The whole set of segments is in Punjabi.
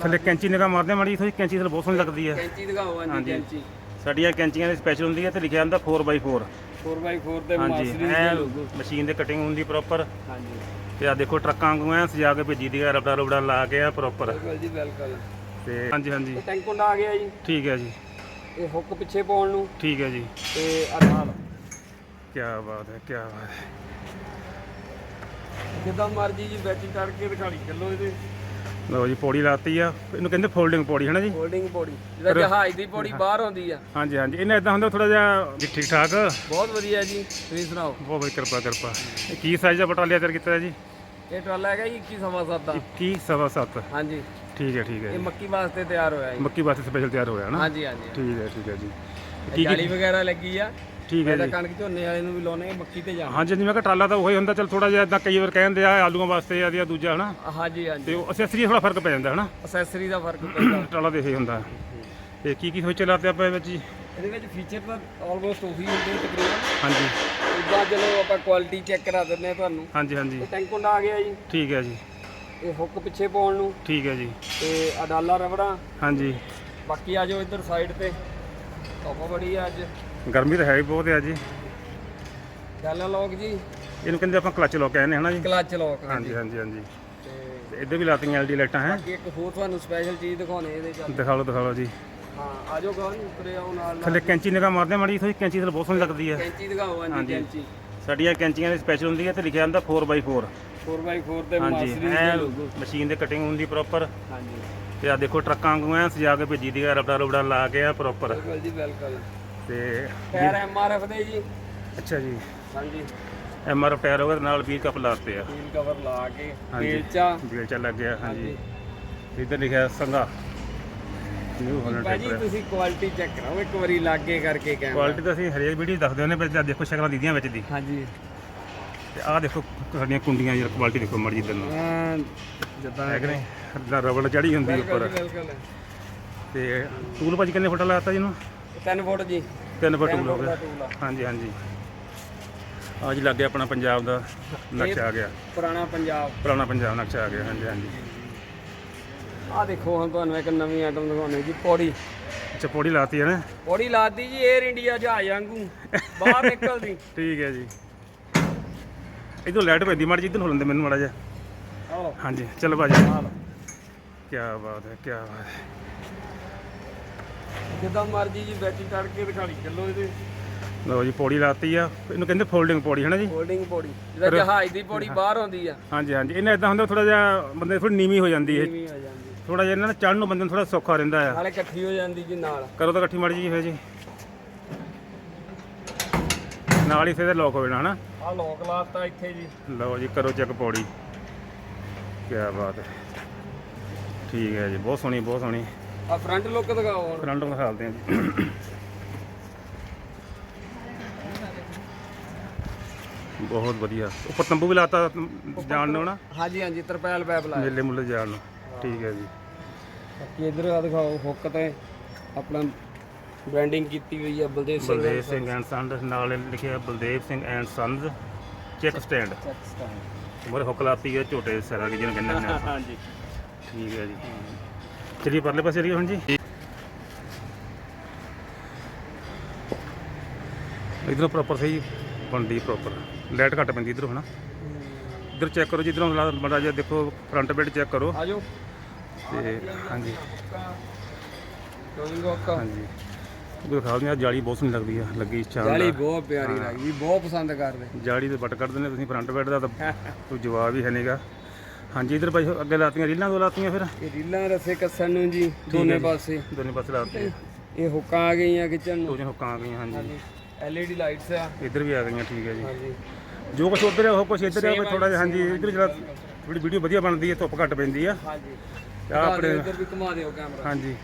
ਥੱਲੇ ਕੈਂਚੀ ਨਿਗਾ ਮਾਰਦੇ ਮਾੜੀ ਥੋੜੀ ਕੈਂਚੀ ਥੱਲੇ ਬਹੁਤ ਸੋਹਣੀ ਲੱਗਦੀ ਹੈ। ਕੈਂਚੀ ਦਿਖਾਓ ਹਾਂਜੀ ਹਾਂਜੀ। ਕੈਂਚੀ। ਸਾਡੀਆਂ ਕੈਂਚੀਆਂ ਦੀ ਸਪੈਸ਼ਲ ਹੁੰਦੀ ਹੈ ਤੇ ਲਿਖਿਆ ਹੁੰਦਾ 4x4 4x4 ਤੇ ਹਾਂਜੀ ਮਾਸਰੀ ਐ ਦੇ ਲੋਗੋ ਮਸ਼ੀਨ ਦੇ ਕਟਿੰਗ ਹੁੰਦੀ ਪ੍ਰੋਪਰ ਹਾਂਜੀ। ਤੇ ਆ ਦੇਖੋ ਟਰੱਕਾਂ ਵਾਂਗੂ ਐ ਸਜਾ ਕੇ ਭੇਜੀ ਦੀ ਹੈ ਰਬੜਾ ਰਬੜਾ ਲਾ ਕੇ ਆ ਪ੍ਰੋਪਰ ਬਿਲਕੁਲ ਜੀ ਬਿਲਕੁਲ। ਤੇ ਹਾਂਜੀ ਹਾਂਜੀ। ਇਹ ਟੈਂਕ ਕੁੰਡਾ ਆ ਗਿਆ ਜੀ। ਠੀਕ ਹੈ ਜੀ। ਇਹ ਹੁੱਕ ਪਿੱਛੇ ਪਾਉਣ ਨੂੰ। ਠੀਕ ਹੈ ਜੀ। ਤੇ ਨਾਲ। ਕੀ ਬਾਤ ਹੈ ਕੀ ਬਾਤ ਹੈ। ਜਿੱਦਾਂ ਮਰਜ਼ੀ ਜੀ ਵਿੱਚ ਚੜ ਕੇ ਦਿਖਾੜੀ ਚੱਲੋ ਇਹਦੇ। ਲਓ ਜੀ ਪੌੜੀ ਲਾਤੀ ਆ। ਇਹਨੂੰ ਕਹਿੰਦੇ ਫੋਲਡਿੰਗ ਪੌੜੀ ਹੈ ਨਾ ਜੀ? ਹੋਲਡਿੰਗ ਪੌੜੀ। ਜਿਹਦਾ ਜਹਾਜ਼ ਦੀ ਪੌੜੀ ਬਾਹਰ ਆਉਂਦੀ ਆ। ਹਾਂਜੀ ਹਾਂਜੀ। ਇਹਨੇ ਇਦਾਂ ਹੁੰਦਾ ਥੋੜਾ ਜਿਹਾ ਜੀ ਠੀਕ ਠਾਕ ਬਹੁਤ ਵਧੀਆ ਜੀ। ਤੁਸੀਂ ਸੁਣਾਓ? ਬਹੁਤ ਬਹੁਤ ਕਿਰਪਾ ਕਿਰਪਾ। ਇਹ ਕੀ ਸਾਈਜ਼ ਦਾ ਬਟਾਲੀਆ ਤਿਆਰ ਕੀਤਾ ਹੈ ਜੀ? ਇਹ ਟਰਾਲਾ ਹੈਗਾ ਜੀ 21 ਸਵਾ ਸੱਤ ਦਾ। 21 ਸਵਾ ਸੱਤ। ਹਾਂਜੀ। ਠੀਕ ਹੈ ਠੀਕ ਹੈ ਇਹ ਮੱਕੀ ਵਾਸਤੇ ਤਿਆਰ ਹੋਇਆ ਜੀ। ਮੱਕੀ ਵਾਸਤੇ ਸਪੈਸ਼ਲ ਤਿਆਰ ਹੋਇਆ ਨਾ? ਹਾਂਜੀ ਹਾਂਜੀ ਠੀਕ ਹੈ ਠੀਕ ਹੈ ਜੀ। ਕੀ ਕੀ ਵਗੈਰਾ ਲੱਗੀ ਆ। ਠੀਕ ਹੈ ਇਹਦਾ ਜੀ। ਕਣਕ ਝੋਨੇ ਵਾਲੇ ਨੂੰ ਵੀ ਲਾਉਣੇ ਆ ਮੱਕੀ ਤੇ ਜਾਣਾ। ਹਾਂਜੀ ਜੀ ਮੈਂ ਕਿਹਾ ਟਰਾਲਾ ਤਾਂ ਉਹੀ ਹੁੰਦਾ ਚਲ ਥੋੜਾ ਜਿਹਾ ਇਦਾਂ ਕਈ ਵਾਰ ਕਹਿੰਦੇ ਆ ਆਲੂਆਂ ਵਾਸਤੇ ਆ ਜਾਂ ਦੂਜਾ ਹਨਾ? ਹਾਂਜੀ ਤੇ ਹਾਂਜੀ ਉਹ ਅਸੈਸਰੀ ਥੋੜਾ ਫ਼ਰਕ ਪੈ ਜਾਂਦਾ ਹਨਾ? ਅਸੈਸਰੀ ਦਾ ਫ਼ਰਕ ਪੈਂਦਾ। ਟਰਾਲਾ ਦੇ ਇਹ ਹੁੰਦਾ। ਤੇ ਕੀ ਕੀ ਫੀਚਰ ਲਾਤੇ ਆਪਾਂ ਵਿੱਚ ਜੀ? ਇਹਦੇ ਵਿੱਚ ਫੀਚਰ ਤਾਂ ਆਲਮੋਸਟ ਉਹੀ ਹੁੰਦੇ ਤਕਰੀਬਨ। ਹਾਂਜੀ। ਇਦਾਂ ਚਲੋ ਆਪਾਂ ਕੁਆਲਿਟੀ ਚੈੱਕ ਕਰਾ ਦਿੰਦੇ ਆ ਤੁਹਾਨੂੰ। ਹਾਂਜੀ ਹਾਂਜੀ। ਇਹ ਟੈਂਕ ਕੁੰਡਾ ਆ ਗਿਆ ਜੀ। ਠੀਕ ਹੈ ਜੀ। ਇਹ ਹੁੱਕ ਪਿੱਛੇ ਪਾਉਣ ਨੂੰ। ਠੀਕ ਹੈ ਜੀ। ਤੇ ਅਡਾਲਾ ਰਬੜਾ। ਹਾਂਜੀ। ਬਾਕੀ ਆ ਜਾਓ ਇੱਧਰ ਸਾਈਡ ਤੇ। ਧੁੱਪ ਬੜੀ ਆ ਅੱਜ। ਗਰਮੀ ਤਾਂ ਹੈ ਹੀ ਬਹੁਤ ਹੈ ਜੀ। ਗਾਲਾ ਲੋਕ ਜੀ। ਇਹਨੂੰ ਕਹਿੰਦੇ ਆਪਾਂ ਕਲਚ ਲੋਕ ਕਹਿੰਦੇ ਹਨਾ ਜੀ। ਕਲਚ ਲੋਕ ਹਾਂਜੀ। ਹਾਂਜੀ ਹਾਂਜੀ ਤੇ ਤੇ ਇੱਧਰ ਵੀ ਲਾਤੀਆਂ ਐਲਡੀ ਲਾਈਟਾਂ ਹੈ। ਬਾਕੀ ਇੱਕ ਹੋਰ ਤੁਹਾਨੂੰ ਸਪੈਸ਼ਲ ਚੀਜ਼ ਦਿਖਾਉਣੇ ਇਹਦੇ ਚ ਦਿਖਾ ਲਓ ਦਿਖਾ ਲਓ ਜੀ। ਹਾਂ ਆ ਜਾਓ ਗਾਂ ਉਤਰੇ ਆਓ ਨਾਲ ਨਾਲ। ਥੱਲੇ ਕੈਂਚੀ ਨਿਗਾ ਮਾਰਦੇ ਮਾੜੀ ਥੋੜੀ ਕੈਂਚੀ ਥੱਲੇ ਬਹੁਤ ਸੋਹਣੀ ਲੱਗਦੀ ਹੈ ਕੈਂਚੀ ਦਿਖਾਓ ਹਾਂਜੀ। ਕੈਂਚੀ। ਸਾਡੀਆਂ ਕੈਂਚੀਆਂ ਦੀ ਸਪੈਸ਼ਲ ਹੁੰਦੀ ਹੈ ਤੇ ਲਿਖਿਆ ਹੁੰਦਾ 4x4 4x4 ਤੇ ਐ ਦੇ ਲੋਗੋ। ਮਸ਼ੀਨ ਦੇ ਕਟਿੰਗ ਹੁੰਦੀ ਪ੍ਰੋਪਰ ਹਾਂਜੀ। ਤੇ ਆ ਦੇਖੋ ਟਰੱਕਾਂ ਵਾਂਗੂ ਐ ਸਜਾ ਕੇ ਭੇਜੀ ਦੀ ਰਬੜਾ ਰਬੜਾ ਲਾ ਕੇ ਆ ਪ੍ਰੋਪਰ ਬਿਲਕੁਲ ਜੀ ਬਿਲਕੁਲ। ਤੇ ਟਾਇਰ ਐਮਆਰਐਫ ਦੇ ਜੀ। ਅੱਛਾ ਜੀ। ਹਾਂਜੀ। ਐਮਆਰ ਟਾਇਰ ਹੋ ਗਿਆ ਤੇ ਨਾਲ 20 ਕੱਪ ਲਾਤੇ ਆ। ਵੀਲ ਕਵਰ ਲਾ ਕੇ ਹਾਂਜੀ। ਪੇਚਾ ਵੀਲ ਚ ਲੱਗ ਗਿਆ ਹਾਂਜੀ। ਇੱਧਰ ਲਿਖਿਆ ਸੰਗਾ ਨਿਊ ਹਾਲੈਂਡ ਭਾਜੀ ਤੁਸੀਂ ਕੁਆਲਿਟੀ ਚੈੱਕ ਕਰਾਓ ਇੱਕ ਵਾਰੀ ਲਾਗੇ ਕਰਕੇ ਕੈਮਰਾ ਕੁਆਲਿਟੀ ਤਾਂ ਅਸੀਂ ਹਰੇਕ ਵੀਡੀਓ ਦੱਸਦੇ ਹੁੰਦੇ ਪਰ ਦੇਖੋ ਸ਼ਕਲਾਂ ਦੀਦੀਆਂ ਵਿੱਚ ਦੀ। ਹਾਂਜੀ। ਤੇ ਆਹ ਦੇਖੋ ਸਾਡੀਆਂ ਕੁੰਡੀਆਂ ਦੀ ਕੁਆਲਿਟੀ ਦੇਖੋ ਮਰਜ਼ੀ ਦਿਨ ਨੂੰ। ਜਿੱਦਾਂ ਹੈ ਕਿ ਨਹੀਂ? ਰਬੜ ਚੜੀ ਹੁੰਦੀ ਉੱਪਰ। ਤੇ ਟੂਲ ਭਾਜੀ ਕਿੰਨੇ ਫੁੱਟ ਲਾਤਾ ਜੀ ਇਹਨੂੰ? 3 ਫੁੱਟ ਜੀ। ਤਿੰਨ ਫੁੱਟ ਟੂਲ ਹੋ ਗਿਆ। ਹਾਂਜੀ ਹਾਂਜੀ। ਆ ਜੀ ਲੱਗ ਗਿਆ ਆਪਣਾ ਪੰਜਾਬ ਦਾ ਨਕਸ਼ਾ ਆ ਗਿਆ। ਪੁਰਾਣਾ ਪੰਜਾਬ। ਪੁਰਾਣਾ ਪੰਜਾਬ ਨਕਸ਼ਾ ਆ ਗਿਆ ਹਾਂਜੀ ਹਾਂਜੀ। ਆ ਦੇਖੋ ਹੁਣ ਤੁਹਾਨੂੰ ਇੱਕ ਨਵੀਂ ਆਈਟਮ ਦਿਖਾਉਣੀ ਜੀ ਪੌੜੀ। ਅੱਛਾ ਪੌੜੀ ਲਾਤੀ ਹੈ ਨਾ? ਪੌੜੀ ਲਾਤੀ ਜੀ 에ਅਰ ਇੰਡੀਆ ਜਹਾਜ਼ ਵਾਂਗੂ। ਬਾਹਰ ਨਿਕਲਦੀ। ਠੀਕ ਹੈ ਜੀ। ਇਧਰ ਲਾਈਟ ਪੈਂਦੀ ਮਾੜੀ ਜੀ ਇਧਰ ਹੋ ਲੈਂਦੇ ਮੈਨੂੰ ਮਾੜਾ ਆਹ ਹਾਂਜੀ ਚਲੋ ਭਾਜੀ। ਕੀ ਬਾਤ ਹੈ ਕੀ ਬਾਤ ਹੈ। ਜਿੱਦਾਂ ਮਰਜ਼ੀ ਜੀ ਵਿੱਚ ਚੜ ਕੇ ਦਿਖਾੜੀ ਚੱਲੋ ਇਹਦੇ। ਲਓ ਜੀ ਪੌੜੀ ਲਾਤੀ ਆ। ਇਹਨੂੰ ਕਹਿੰਦੇ ਫੋਲਡਿੰਗ ਪੌੜੀ ਹੈ ਨਾ ਜੀ? ਹੋਲਡਿੰਗ ਪੌੜੀ ਜਿਹਦਾ ਜਹਾਜ਼ ਦੀ ਪੌੜੀ ਬਾਹਰ ਆਉਂਦੀ ਆ। ਹਾਂਜੀ ਹਾਂਜੀ। ਇਹਨੇ ਇਦਾਂ ਹੁੰਦਾ ਥੋੜਾ ਜਿਹਾ ਬੰਦੇ ਥੋੜੀ ਨੀਵੀਂ ਹੋ ਜਾਂਦੀ ਹੈ ਜਾਂਦੀ। ਥੋੜਾ ਜਿਹਾ ਇਹਨਾਂ ਨੂੰ ਚੜ੍ਹਨ ਨੂੰ ਬੰਦੇ ਨੂੰ ਥੋੜਾ ਸੌਖਾ ਰਹਿੰਦਾ ਆ। ਨਾਲੇ ਇਕੱਠੀ ਹੋ ਜਾਂਦੀ ਜੀ ਨਾਲ। ਕਰੋ ਤਾਂ ਇਕੱਠੀ ਮਾੜੀ ਜੀ ਹੋਏ ਜੀ। ਨਾਲ ਹੀ ਫੇਰ ਲੋਕ ਹੋ ਜਾਣਾ ਹਨਾ? ਆ ਲੋਕ ਲਾਤਾ ਇੱਥੇ ਜੀ। ਲਓ ਜੀ ਕਰੋ ਚੈੱਕ ਪੌੜੀ। ਕੀ ਬਾਤ ਹੈ। ਠੀਕ ਹੈ ਜੀ ਬਹੁਤ ਸੋਹਣੀ ਬਹੁਤ ਸੋਹਣੀ। ਆ ਫਰੰਟ ਲੁੱਕ ਦਿਖਾਓ ਹੁਣ। ਫਰੰਟ ਹਾਂ ਜੀ। ਬਹੁਤ ਵਧੀਆ। ਉੱਪਰ ਤੰਬੂ ਵੀ ਲਾਤਾ ਜਾਣ ਨੂੰ ਨਾ? ਹਾਂਜੀ ਹਾਂਜੀ ਤਰਪੈਲ ਪੈਪ ਲਾਇਆ। ਮੇਲੇ ਮੁੱਲੇ ਜਾਣ ਨੂੰ। ਠੀਕ ਹੈ ਜੀ। ਬਾਕੀ ਇਧਰ ਆ ਦਿਖਾਓ ਹੁੱਕ ਤੇ ਆਪਣਾ ਬ੍ਰਾਂਡਿੰਗ ਕੀਤੀ ਹੋਈ ਆ ਬਲਦੇਵ ਸਿੰਘ ਬਲਦੇਵ ਸਿੰਘ ਐਂਡ ਸੰਸ ਨਾਲ ਲਿਖਿਆ Baldev Singh and sons check stand. More hook ਲਾਤੀ ਹੈ ਝੋਟੇ ਸਿਰਾਂ ਦੀ ਜਿਹਨੂੰ ਕਹਿੰਦੇ ਨੇ। ਹਾਂਜੀ। ਠੀਕ ਹੈ ਜੀ। ਚਲਿਏ ਪਰਲੇ ਪਾਸੇ ਚਲੀਏ ਹੁਣ ਜੀ। ਇਧਰੋਂ ਪ੍ਰੋਪਰ ਸਹੀ ਬਣਦੀ ਪ੍ਰੋਪਰ ਲਾਈਟ ਘੱਟ ਪੈਂਦੀ ਇਧਰੋਂ ਹਨਾ? ਇਧਰ ਚੈੱਕ ਕਰੋ ਜਿੱਧਰੋਂ ਬੜਾ ਜਿਹਾ ਦੇਖੋ ਫਰੰਟ ਬੈਡ ਚੈੱਕ ਕਰੋ। ਆ ਜਾਓ ਤੇ ਹਾਂਜੀ। ਹਾਂਜੀ। ਉਹ ਦਿਖਾ ਦਿੰਦੇ ਆ ਜਾਲੀ ਬਹੁਤ ਸੋਹਣੀ ਲੱਗਦੀ ਆ ਲੱਗੀ ਜਾਲੀ ਸ਼ਾਨਦਾਰ ਬਹੁਤ ਪਿਆਰੀ ਲੱਗਦੀ ਬਹੁਤ ਪਸੰਦ ਕਰਦੇ। ਜਾਲੀ ਦੇ ਬੱਟ ਕੱਢ ਦਿੰਦੇ ਤੁਸੀਂ ਫਰੰਟ ਬੈਡ ਦਾ ਤਾਂ ਕੋਈ ਜਵਾਬ ਹੀ ਹੈ ਨਹੀਂਗਾ ਹਾਂਜੀ ਇਧਰ ਭਾਈ ਅੱਗੇ ਲਾਤੀਆਂ ਰੀਲਾਂ ਦੋ ਲਾਤੀਆਂ ਫਿਰ। ਇਹ ਰੀਲਾਂ ਰਸੇ ਕੱਸਣ ਨੂੰ ਜੀ ਦੋਨੇ ਪਾਸੇ। ਦੋਨੇ ਪਾਸੇ ਲਾਤੇ ਇਹ ਹੁੱਕਾਂ ਆ ਗਈਆਂ ਕਿਚਨ ਨੂੰ। ਦੋ ਹੁੱਕਾਂ ਆ ਗਈਆਂ ਹਾਂਜੀ। LED ਲਾਈਟਸ ਆ। ਇੱਧਰ ਵੀ ਆ ਗਈਆਂ ਠੀਕ ਹੈ ਜੀ। ਹਾਂਜੀ। ਜੋ ਕੁਛ ਉੱਧਰ ਹੈ ਉਹ ਕੁਛ ਇੱਧਰ ਹੈ ਥੋੜਾ ਜਿਹਾ ਹਾਂਜੀ ਇੱਧਰ ਜਿਹੜਾ ਥੋੜੀ ਵੀਡੀਓ ਵਧੀਆ ਬਣਦੀ ਹੈ ਧੁੱਪ ਘੱਟ ਪੈਂਦੀ ਆ। ਹਾਂਜੀ। ਆਪਣੇ ਇੱਧਰ ਵੀ ਘੁਮਾ ਦਿਓ ਕੈਮਰਾ ਹਾਂਜੀ।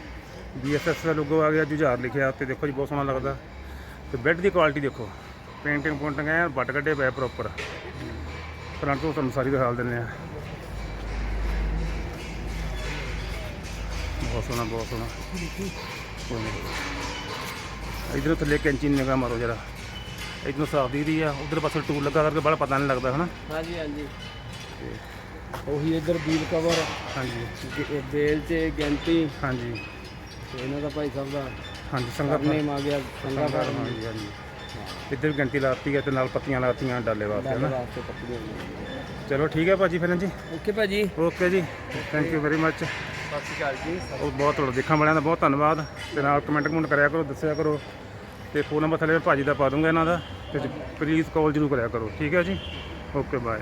BSS ਦਾ ਲੋਗੋ ਆ ਗਿਆ ਜੁਝਾਰ ਲਿਖਿਆ ਉੱਤੇ ਦੇਖੋ ਜੀ ਬਹੁਤ ਸੋਹਣਾ ਲੱਗਦਾ। ਤੇ ਬੈੱਡ ਦੀ ਕੁਆਲਿਟੀ ਦੇਖੋ। ਪੇਂਟਿੰਗ ਪੁੰਟਿੰਗ ਐ ਬੱਟ ਕੱਢੇ ਪਏ ਪ੍ਰੋਪਰ ਫਰੰਟ ਤੋਂ ਤੁਹਾਨੂੰ ਸਾਰੀ ਦਿਖਾ ਦਿੰਦੇ ਆ। ਬਹੁਤ ਸੋਹਣਾ ਬਹੁਤ ਸੋਹਣਾ। ਇਧਰ ਥੱਲੇ ਕੈਂਚੀ ਨਿਗਾਹ ਮਾਰੋ ਜਰਾ। ਇਧਰੋਂ ਸਾਫ਼ ਦੀਦੀ ਆ ਉਧਰ ਪਾਸੇ ਟੂਲ ਲੱਗਾ ਕਰਕੇ ਬੜਾ ਪਤਾ ਨਹੀਂ ਲੱਗਦਾ ਹਨਾ? ਹਾਂਜੀ ਹਾਂਜੀ। ਉਹੀ ਇੱਧਰ ਬੀਲ ਕਵਰ ਹਾਂਜੀ। ਬੇਲ ਚ ਗਿਣਤੀ ਹਾਂਜੀ। ਤੇ ਇਹਨਾਂ ਦਾ ਭਾਈ ਸਾਹਿਬ ਦਾ। ਹਾਂਜੀ ਸੰਗਤ ਸਰਨੇਮ ਆ ਗਿਆ ਸੰਗਾ ਫਾਰਮ ਹਾਂਜੀ ਹਾਂਜੀ। ਇੱਧਰ ਘੰਟੀ ਲਾਤੀ ਹੈ ਤੇ ਨਾਲ ਪੱਤੀਆਂ ਲਾਤੀਆਂ ਡਾਲੇ ਵਾਸਤੇ ਡਾਲੇ ਨਾ ਵਾਸਤੇ ਪੱਤੀਆਂ। ਚਲੋ ਠੀਕ ਹੈ ਭਾਜੀ ਫਿਰ ਜੀ ਓਕੇ ਭਾਜੀ। ਓਕੇ ਜੀ। ਥੈਂਕ ਯੂ ਵੈਰੀ ਮੱਚ ਸਤਿ ਸ਼੍ਰੀ ਅਕਾਲ ਜੀ। ਉਹ ਬਹੁਤ ਤੁਹਾਡਾ ਦੇਖਣ ਵਾਲਿਆਂ ਦਾ ਬਹੁਤ ਧੰਨਵਾਦ। ਤੇ ਨਾਲ ਕਮੈਂਟ ਕਮੈਂਟ ਕਰਿਆ ਕਰੋ, ਦੱਸਿਆ ਕਰੋ। ਤੇ ਫੋਨ ਨੰਬਰ ਥੱਲੇ ਮੈਂ ਭਾਜੀ ਦਾ ਪਾ ਦੂੰਗਾ ਇਹਨਾਂ ਦਾ। ਤੇ ਪਲੀਜ਼ ਕਾਲ ਜ਼ਰੂਰ ਕਰਿਆ ਕਰੋ। ਠੀਕ ਹੈ ਜੀ? Okay bye